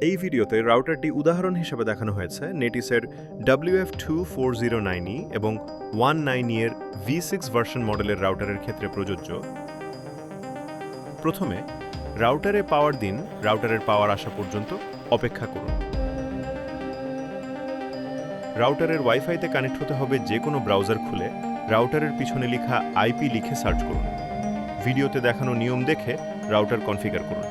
এই ভিডিওতে রাউটারটি উদাহরণ হিসেবে দেখানো হয়েছে নেটিসের WF two four zero nine E এবং ওয়ান নাইন ইয়ের ভি সিক্স ভার্সন মডেলের রাউটারের ক্ষেত্রে প্রযোজ্য। প্রথমে, রাউটারে পাওয়ার দিন রাউটারের পাওয়ার আসা পর্যন্ত অপেক্ষা করুন। রাউটারের ওয়াইফাইতে কানেক্ট হতে হবে যে কোনো ব্রাউজার খুলে রাউটারের পিছনে লেখা আইপি লিখে সার্চ করুন। ভিডিওতে দেখানো নিয়ম দেখে রাউটার কনফিগার করুন।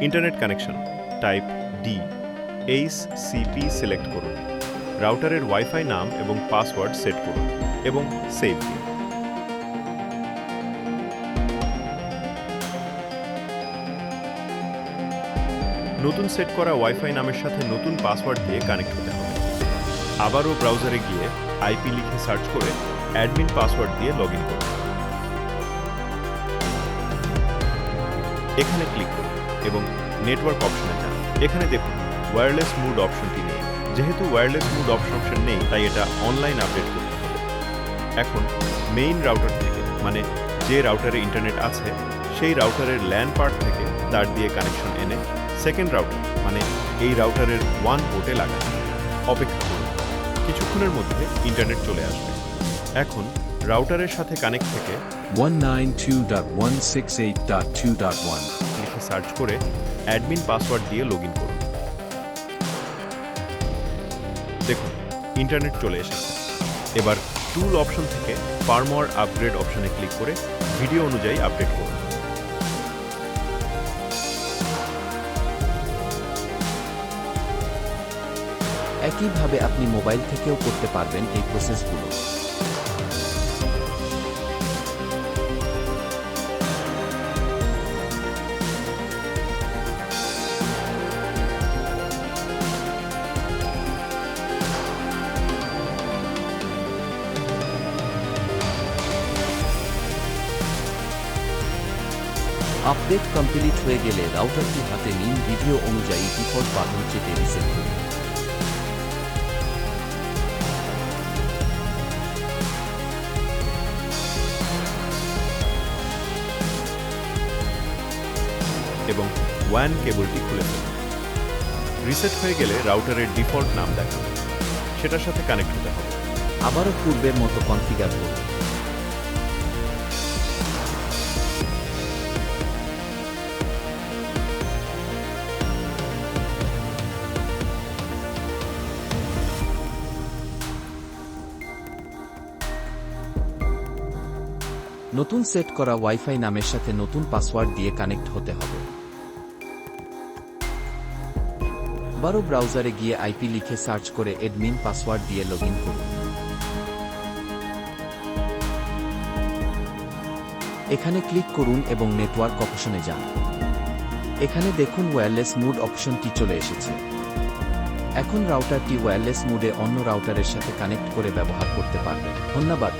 Internet connection. Type D H C P select করুন। রাউটারের ওয়াইফাই নাম এবং পাসওয়ার্ড সেট করুন এবং সেভ দিন। নতুন সেট করা ওয়াইফাই নামের সাথে নতুন পাসওয়ার্ড দিয়ে কানেক্ট হতে হবে। আবারও ব্রাউজারে গিয়ে আইপি লিখে সার্চ করে অ্যাডমিন পাসওয়ার্ড দিয়ে লগ ইন করুন। এখানে ক্লিক করুন এবং নেটওয়ার্ক অপশনে যান। এখানে দেখুন ওয়্যারলেস মুড অপশনটি নেই। যেহেতু ওয়্যারলেস মুড অপশন নেই, তাই এটা অনলাইন আপডেট করতে হবে। এখন মেইন রাউটার থেকে মানে যে রাউটারে ইন্টারনেট আছে, সেই রাউটারের ল্যান পার্ট থেকে তার দিয়ে কানেকশন এনে সেকেন্ড রাউটার মানে এই রাউটারের ওয়ান পোর্টে লাগান অপেক্ষা করুন, কিছুক্ষণের মধ্যে ইন্টারনেট চলে আসবে। এখন রাউটারের সাথে কানেক্ট থেকে 192.168.2.1. সার্চ করে অ্যাডমিন পাসওয়ার্ড দিয়ে লগ ইন করুন। দেখুন, ইন্টারনেট চলে এসেছে। এবার টুল অপশন থেকে ফার্মওয়ার আপগ্রেড অপশনে ক্লিক করে ভিডিও অনুযায়ী আপডেট করুন। একইভাবে আপনি মোবাইল থেকেও করতে পারবেন এই প্রসেসগুলো আপডেট কমপ্লিট হয়ে গেলে রাউটারটি হাতে নিন ভিডিও অনুযায়ী ডিফল্ট বাটন চেপে রিসেট করুন। এবং ওয়ান কেবলটি খুলে ফেলুন। রিসেট হয়ে গেলে রাউটারের ডিফল্ট নাম দেখাবে সেটার সাথে কানেক্ট হতে হবে। আবারও পূর্বের মতো কনফিগার করুন। নতুন সেট করা ওয়াইফাই নামের সাথে নতুন পাসওয়ার্ড দিয়ে কানেক্ট হতে হবে। বারো ব্রাউজারে গিয়ে আইপি লিখে সার্চ করে এডমিন পাসওয়ার্ড দিয়ে লগ ইন করুন। এখানে ক্লিক করুন এবং নেটওয়ার্ক অপশনে যান। এখানে দেখুন ওয়্যারলেস মুড অপশনটি চলে এসেছে। এখন রাউটারটি ওয়্যারলেস মুডে অন্য রাউটারের সাথে কানেক্ট করে ব্যবহার করতে পারবেন। ধন্যবাদ।